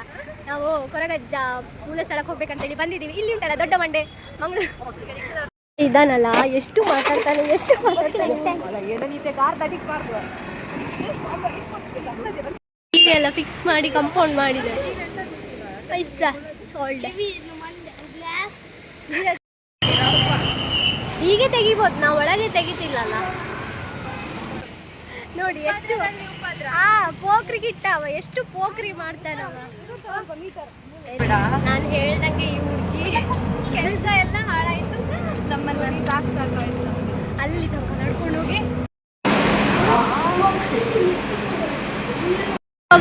ಹತ್ರ ನಾವು ಕೊರಗಜ್ಜ ಮೂಲ ಸ್ಥಳಕ್ಕೆ ಹೋಗ್ಬೇಕಂತೇಳಿ ಬಂದಿದ್ದೀವಿ. ಇಲ್ಲಿ ಉಂಟಲ್ಲ, ದೊಡ್ಡ ಮಂಡೆ, ಮಂಗಳೂರು. ಇದಾನಲ್ಲ, ಎಷ್ಟು ಮಾತಾಡ್ತಾನೆ ಎಷ್ಟು ಮಾತಾಡ್ತಾನೆ. ಎಲ್ಲ ಫಿಕ್ಸ್ ಮಾಡಿ ಕಂಪೌಂಡ್ ಮಾಡಿದೆ. ಹೀಗೆ ತೆಗಿಬೋದು, ನಾವು ಒಳಗೆ ತೆಗಿತಿಲ್ಲಲ್ಲ. ನೋಡಿ, ಎಷ್ಟು ಆ ಗಿಟ್ಟವ ಎಷ್ಟು ಪೋಕ್ರಿ ಮಾಡ್ತಾನವ. ನಾನು ಹೇಳ್ದಂಗೆ ಈ ಹುಡುಗಿ ಕೆಲಸ ಎಲ್ಲ ಹಾಳಾಯ್ತು. ನಮ್ಮನ್ನ ಸಾಕು ಸಾಕಾಯ್ತು ಅಲ್ಲಿ ತನಕ ನಡ್ಕೊಂಡು ಹೋಗಿ.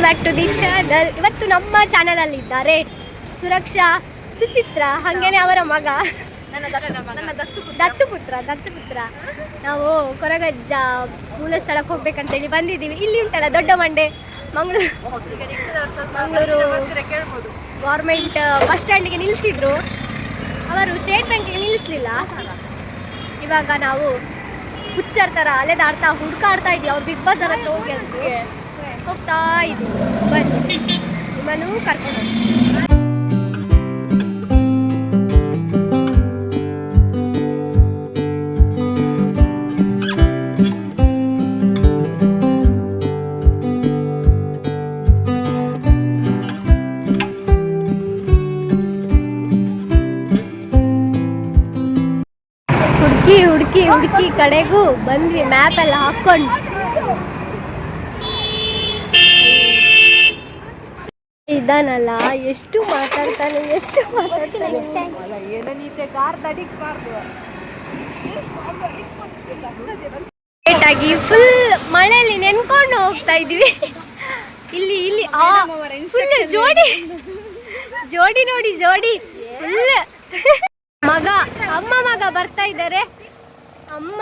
ಬ್ಯಾಕ್ ಟು ದಿ ಚಾನಲ್ ಇವತ್ತು ನಮ್ಮ ಚಾನಲ್ ಅಲ್ಲಿ ಇದ್ದಾರೆ ಸುರಕ್ಷಾ ಸುಚಿತ್ರ ಹಾಗೇನೆ ಅವರ ಮಗ. ದತ್ತು ಪುತ್ರ. ದತ್ತು ಪುತ್ರ. ನಾವು ಕೊರಗಜ್ಜ ಮೂಲ ಸ್ಥಳಕ್ಕೆ ಹೋಗ್ಬೇಕಂತೇಳಿ ಬಂದಿದ್ದೀವಿ. ಇಲ್ಲಿ ಉಂಟಲ್ಲ ದೊಡ್ಡ ಮಂಡೆ. ಮಂಗಳೂರು. ಮಂಗಳೂರು ಗೌರ್ಮೆಂಟ್ ಬಸ್ ಸ್ಟ್ಯಾಂಡಿಗೆ ನಿಲ್ಲಿಸಿದ್ರು ಅವರು ಸ್ಟೇಟ್ ಬ್ಯಾಂಕಿಗೆ ನಿಲ್ಲಿಸಲಿಲ್ಲ ಇವಾಗ ನಾವು ಹುಚ್ಚರ್ ಥರ ಅಲೆದಾಡ್ತಾ ಹುಡುಕಾಡ್ತಾ ಇದ್ವಿ. ಅವ್ರು ಬಿಗ್ ಬಾಸ್ ಹತ್ರ ಹೋಗಿ ಹೋಗ್ತಾ ಇದ್ವಿ ಬನ್ನಿ. ನಿಮ್ಮನ್ನು ಕರ್ಕೊಂಡು ಹುಡುಕಿ ಹುಡುಕಿ ಹುಡುಕಿ ಕಡೆಗೂ ಬಂದ್ವಿ ಮ್ಯಾಪ್ ಎಲ್ಲ ಹಾಕೊಂಡು ಇದಾನಲ್ಲ, ಎಷ್ಟು ಮಾತಾಡ್ತಾನೆ ಎಷ್ಟು ಮಾತಾಡ್ತಾನೆ. ಫುಲ್ ಮಳೆಯಲ್ಲಿ ನೆನ್ಕೊಂಡು ಹೋಗ್ತಾ ಇದೀವಿ. ಇಲ್ಲಿ ಇಲ್ಲಿ full ಜೋಡಿ ಜೋಡಿ ನೋಡಿ, ಜೋಡಿ. ಫುಲ್ ಬರ್ತಾ ಇದ್ದಾರೆ. ಅಮ್ಮ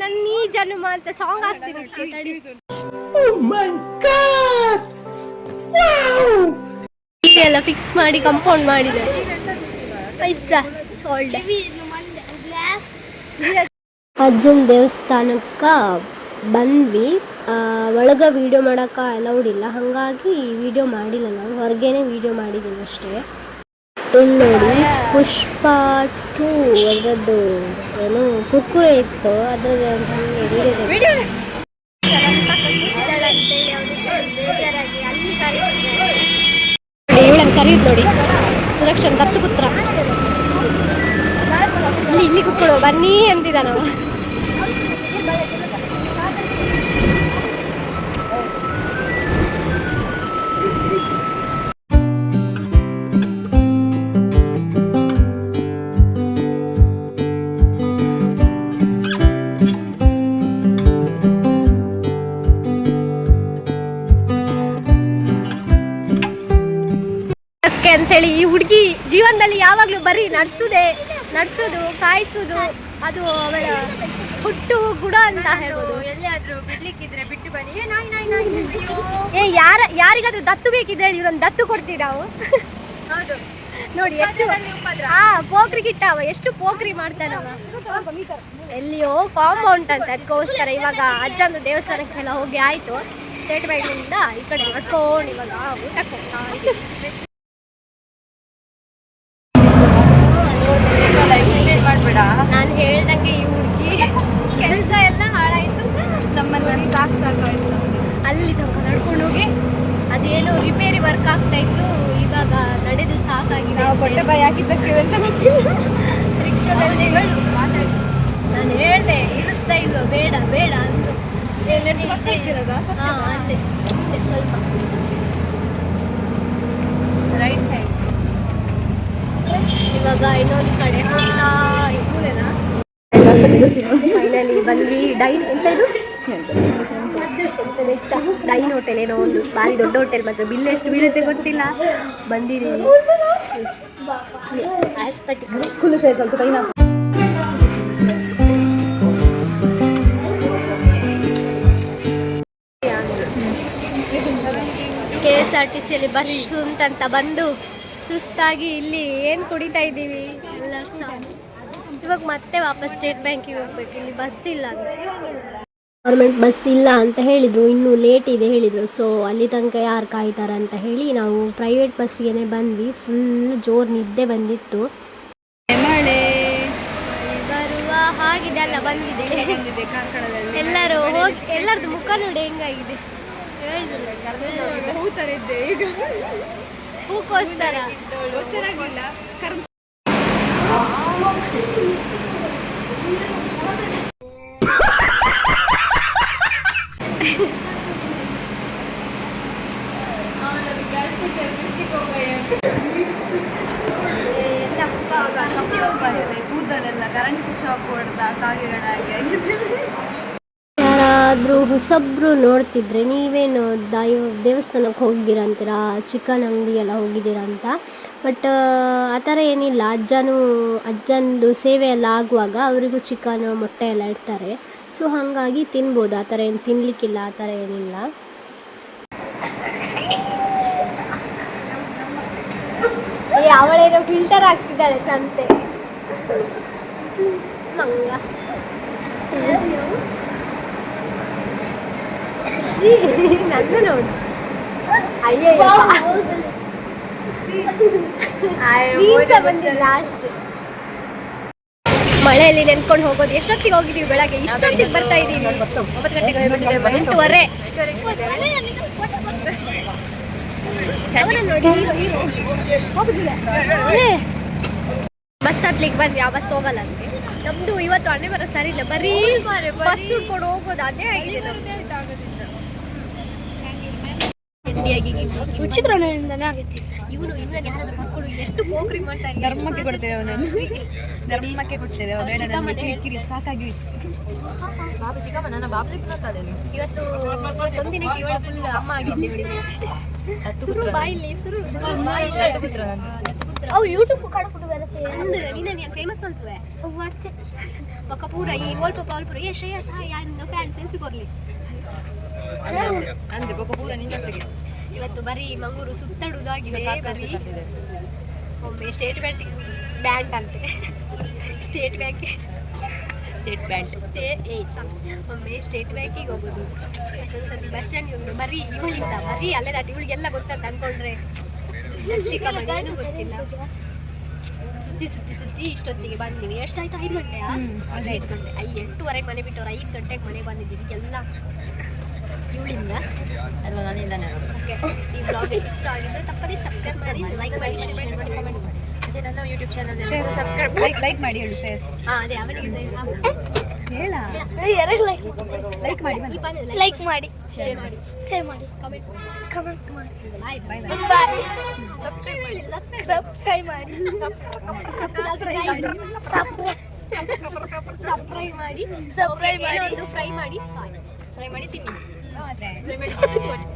ನನ್ನ ಈ ಜನ್ಮ ಅಂತ ಸಾಂಗ್ ಹಾಕ್ತೀನಿ ಎಲ್ಲ ಫಿಕ್ಸ್ ಮಾಡಿ ಕಂಪೌಂಡ್ ಮಾಡಿದೆ ಪೈಸಾ ಸಾಲ್ಡ್ ಅಜ್ಜನ ದೇವಸ್ಥಾನಕ್ಕ ಬಂದ್ವಿ. ಒಳಗ ವಿಡಿಯೋ ಮಾಡಕ್ಕ ಅಲೌಡ್ ಇಲ್ಲ. ಹಾಗಾಗಿ ವಿಡಿಯೋ ಮಾಡಿಲ್ಲ ನಾವು ಹೊರಗೇನೆ ವಿಡಿಯೋ ಮಾಡಿದ್ದೀವಿ ಅಷ್ಟೇ. ಇಲ್ಲಿ ನೋಡಿ ಪುಷ್ಪ ಟೂ ಅದರದ್ದು ಏನು ಕುಕ್ಕುರ ಇತ್ತು, ಅದರದ್ದು ವಿಡಿಯೋ ಇವಳನ್ನು ಕರೀದ್ ನೋಡಿ. ಸುರಕ್ಷನ್ ದತ್ತುಪುತ್ರ ಇಲ್ಲಿ ಇಲ್ಲಿ ಕುಕ್ಕಳು ಬನ್ನಿ ಅಂತಿದ್ದಾನವ ಯಾವಾಗಲೂ ಬರೀ ನಡ್ಸುದೇ ನಡ್ಸೋದು ಕಾಯಿಸೋದು ಅದು ಅವಳ ಹುಟ್ಟು ಗುಡ ಅಂತ ಹೇಳ್ಬೋದು. ಎಲ್ಲಿಯಾದ್ರೂ ಬಿಡ್ಲಿಕ್ಕಿದ್ರೆ ಬಿಟ್ಟು ಬನ್ನಿ. ಏ ನಾಯಿ ನಾಯಿ ನಾಯಿ ಏ ಯಾರ ಯಾರಿಗಾದ್ರೂ ದತ್ತು ಬೇಕಿದ್ರೆ ಇವ್ರೊಂದು ದತ್ತು ಕೊಡ್ತೀವಿ ನಾವು ಹೌದು. ನೋಡಿ ಎಷ್ಟು ಹಾ ಪೋಕ್ರಿ ಪೋಖ್ರಿ ಗಿಟ್ಟವ ಎಷ್ಟು ಪೋಖ್ರಿ ಮಾಡ್ತಾನವ. ಎಲ್ಲಿಯೋ ಕಾಂಪೌಂಡ್ ಅಂತ ಅದಕ್ಕೋಸ್ಕರ ಇವಾಗ ಅಜ್ಜಂದು ದೇವಸ್ಥಾನಕ್ಕೆಲ್ಲ ಹೋಗಿ ಆಯ್ತು. ಸ್ಟೇಟ್ ಬ್ಯಾಂಕ್ನಿಂದ ಈ ಕಡೆ ಮಾಡ್ಕೊಂಡು ಇವಾಗ ಊಟಕ್ಕೆ ಹೋಗ್ತಾ ಇದ್ದೀವಿ ಮಾಡ್ಬೇಡ ನಾನು ಹೇಳ್ದಂಗೆ ಈ ಹುಡುಗಿ ಕೆಲಸ ಎಲ್ಲ ಹಾಳಾಯ್ತು. ನಮ್ಮನ್ನ ಸಾಕು ಸಾಕಾಯ್ತು. ಅಲ್ಲಿ ತನಕ ನಡ್ಕೊಂಡು ಹೋಗಿ ಅದೇನೋ ರಿಪೇರಿ ವರ್ಕ್ ಆಗ್ತಾ ಇತ್ತು. ಇವಾಗ ನಡೆದು ಸಾಕಾಗಿದೆ ನಾವು ಕೊಟ್ಟೆ ಬಾಯಿ ಹಾಕಿದ್ದಕ್ಕೆ ಅಂತ ಗೊತ್ತಿಲ್ಲ. ರಿಕ್ಷಾದಲ್ಲಿ ಮಾತಾಡಿ. ನಾನು ಹೇಳ್ದೆ ಇರುತ್ತಾ ಇಲ್ವ? ಬೇಡ ಬೇಡ ಅಂದ್ರು? ಹಾ ಅಲ್ಲೇ? ಸ್ವಲ್ಪ. ರೈಟ್ ಸೈಡ್ ಇವಾಗ ಇನ್ನೊಂದು ಕಡೆ ಫೈನಲಿ ಬಂದ್ವಿ ಡೈನ್ ಎಂತ ಇದು? ಡೈನ್ ಹೋಟೆಲ್ ಏನೋ ಒಂದು ಭಾರಿ ದೊಡ್ಡ ಹೋಟೆಲ್ ಮಾತ್ರ. ಬಿಲ್ ಎಷ್ಟು ಬೀಳುತ್ತೆ ಗೊತ್ತಿಲ್ಲ. ಬಂದಿದ್ದೀವಿ ಸ್ವಲ್ಪ ಕೈನ ಕೆ ಎಸ್ ಆರ್ ಟಿ ಸಿಯಲ್ಲಿ ಬಸ್ ಉಂಟಂತ ಬಂದು ಸುಸ್ತಾಗಿ ಇಲ್ಲಿ ಏನು ಕುಡಿತಾ ಇದ್ದೀವಿ? ಎಲ್ಲರೂ ಸಹ ಇವಾಗ ಮತ್ತೆ ವಾಪಸ್ ಸ್ಟೇಟ್ ಬ್ಯಾಂಕಿಗೆ ಹೋಗ್ಬೇಕು. ಇಲ್ಲಿ ಬಸ್ ಇಲ್ಲ ಅಂತ. ಗೌರ್ಮೆಂಟ್ ಬಸ್ ಇಲ್ಲ ಅಂತ ಹೇಳಿದರು. ಇನ್ನೂ ಲೇಟ್ ಇದೆ ಹೇಳಿದರು. ಸೊ ಅಲ್ಲಿ ತನಕ ಯಾರು ಕಾಯ್ತಾರೆ ಅಂತ ಹೇಳಿ ನಾವು ಪ್ರೈವೇಟ್ ಬಸ್ಸಿಗೆ ಬಂದ್ವಿ. ಫುಲ್ ಜೋರು ನಿದ್ದೆ ಬಂದಿತ್ತು. ಮಳೆ ಬರುವ ಹಾಗಿದೆ ಅಲ್ಲ ಬಂದಿದೆ. ಎಲ್ಲರೂ ಹೋಗಿ ಎಲ್ಲರದ್ದು ಮುಖ ನೋಡಿ ಹೆಂಗಾಗಿದೆ? ಹೂಕೋಸ್ತಾರ ಹೂಕೋಸ್ಕರ ಯಾರಾದರೂ ಹೊಸಬ್ರು ನೋಡ್ತಿದ್ರೆ ನೀವೇನು ದೈವ, ದೇವಸ್ಥಾನಕ್ಕೆ ಹೋಗಿದ್ದೀರ ಅಂತೀರಾ ಚಿಕನ್ ಅಂಗಡಿ ಎಲ್ಲ ಹೋಗಿದ್ದೀರಾ ಅಂತ? ಬಟ್, ಆ ಥರ ಏನಿಲ್ಲ. ಅಜ್ಜನೂ ಅಜ್ಜಂದು ಸೇವೆ ಎಲ್ಲ ಆಗುವಾಗ ಅವರಿಗೂ ಚಿಕನ್, ಮೊಟ್ಟೆ ಎಲ್ಲ ಇಡ್ತಾರೆ. ಸೊ, ಹಾಗಾಗಿ ತಿನ್ಬೋದು. ಆ ಥರ ಏನು ತಿನ್ನಲಿಕ್ಕಿಲ್ಲ ಆ ಥರ ಏನಿಲ್ಲ. ಅವಳೇನೋ ಫಿಲ್ಟರ್ ಆಗ್ತಿದ್ದಾಳೆ ಸಂತೆ. ಮಂಗ ಛೀ, ನನ್ನ ನೋಡು. ಅಯ್ಯೋ ಲಾಸ್ಟ್ ಮಳೆಯಲ್ಲಿ ನೆನ್ಕೊಂಡು ಹೋಗೋದು ಎಷ್ಟೊತ್ತಿಗೆ ಹೋಗಿದೀವಿ ಬೆಳಗ್ಗೆ? ಇಷ್ಟೊತ್ತಿಗೆ ಬರ್ತಾ ಇದೀವಿ ಒಂಬತ್ತು ಗಂಟೆಗೆ ಮನೆ ಎಂಟುವರೆ ನೋಡಿ ಬಸ್ ಹತ್ಲಿಕ್ಕೆ ಬಂದ್ವಿ ಆ ಬಸ್ ಹೋಗಲ್ಲ ಅಂತೆ. ನಮ್ದು ಇವತ್ತು ಅಣ್ಣೆ ಬರ ಸರಿ ಇಲ್ಲ. ಬರೀ ಬಸ್ ಉಟ್ಕೊಂಡು ಹೋಗೋದು ಅದೇ ಆಗಿದೆ ಆಗಿತ್ತು ಇವನು ಯಾರಾದ್ರೂ ಕರ್ಕೊಂಡು ಎಷ್ಟು ಧರ್ಮಕ್ಕೆ ಕೊಡ್ತೇವೆ ಅವನನ್ನು ಧರ್ಮಕ್ಕೆ ಕೊಡ್ತೇವೆ ಅವನು ಕಿರಿಕಿರಿ ಸಾಕಾಗಿ ಬಾಬು ಚಿಕ್ಕಮ್ಮ ನನ್ನ ಇವತ್ತು ಇವಳು ಫುಲ್ ಅಮ್ಮ ಸುರು ಬಾಯಿಲಿ ಸುರು ಸುರು ಬಾಯಿಲಿ ಅವು ಯೂಟ್ಯೂಬ್ ಕಡ್ಕೊಂಡು ಬರುತ್ತೆ ಅಂದು ನೀನು ನೀನು ಫೇಮಸ್ ಒಕ್ಕ ಪೂರ ಈ ಓಲ್ಪ ಏ ಶ್ರೇಯಸ್ ಯಾರು ಫ್ಯಾನ್ ಸೆಲ್ಫಿ ಕೊರ್ಲಿ ಅಂದ್ರೆ ಪೂರ ನಿನ್ನೊಟ್ಟಿಗೆ ಇವತ್ತು ಬರೀ ಮಂಗಳೂರು ಸುತ್ತಾಡುವುದಾಗಿದೆ ಬರೀ. ಒಮ್ಮೆ ಸ್ಟೇಟ್ ಬ್ಯಾಂಕ್ ಬ್ಯಾಂಕ್ ಅಂತೆ. ಸ್ಟೇಟ್ ಬ್ಯಾಂಕ್ ಸ್ಟೇಟ್ ಬ್ಯಾಂಕ್ ಸ್ಟೇ ಒಮ್ಮೆ ಸ್ಟೇಟ್ ಬ್ಯಾಂಕಿಗೆ ಹೋಗೋದು. ಒಂದ್ಸತಿ ಬಸ್ ಸ್ಟ್ಯಾಂಡ್ಗೆ ಹೋಗೋದು. ಬರೀ ಇವಳಿಂದ ಬರೀ ಅಲ್ಲೇ ದಾಟಿ ಇವಳಿಗೆಲ್ಲ ಗೊತ್ತಂತ ಅನ್ಕೊಂಡ್ರೆ. ಏನೂ ಗೊತ್ತಿಲ್ಲ. ಸುತ್ತಿ ಸುತ್ತಿ ಸುತ್ತಿ ಇಷ್ಟೊತ್ತಿಗೆ ಬಂದಿವಿ. ಎಷ್ಟಾಯ್ತು? ಐದು ಗಂಟೆಯಾ? ಐದು ಗಂಟೆ. ಐ ಎಂಟೂವರೆಗೆ ಮನೆ ಬಿಟ್ಟವ್ರು ಐದು ಗಂಟೆಗೆ ಮನೆಗೆ ಬಂದಿದ್ದೀವಿ. ಎಲ್ಲ ಇವಳಿಂದ. ಅಲ್ವಾ ನನ್ನಿಂದಾನೆ ಓಕೆ. ಈ ಬ್ಲಾಗ್ ಇಷ್ಟ ಆಗಿದ್ರೆ ತಪ್ಪದೇ ಸಬ್ಸ್ಕ್ರೈಬ್ ಮಾಡಿ ಲೈಕ್ ಮಾಡಿ ಶೇರ್ ಮಾಡಿ ಕಮೆಂಟ್ ಮಾಡಿ. ಅದೇ ನನ್ನ YouTube channel subscribe like like ಮಾಡಿ ಹೇಳು ಶೇರ್ ಹಾಂ ಅದೇ ಅವನಿಗೆ ಹೇಳ. ಎರಡು ಲೈಕ್ ಲೈಕ್ ಮಾಡಿ. ಲೈಕ್ ಮಾಡಿ. ಶೇರ್ ಮಾಡಿ. ಶೇರ್ ಮಾಡಿ. ಕಮೆಂಟ್ ಕಮೆಂಟ್ ಮಾಡಿ. ಬಾಯ್ ಬಾಯ್ ಬಾಯ್ ಸಬ್ಸ್ಕ್ರೈಬ್ ಮಾಡಿ. ಸಬ್ಸ್ಕ್ರೈಬ್ ಮಾಡಿ. ಸಬ್ಸ್ಕ್ರೈಬ್ ಮಾಡಿ. ಸಬ್ಸ್ಕ್ರೈಬ್ ಮಾಡಿ. ಒಂದು ಫ್ರೈ ಮಾಡಿ. ಬಾಯ್ ಫ್ರೈ ಮಾಡಿ. ತಿನ್ನಿ. ಫ್ರೈ ಮಾಡಿ.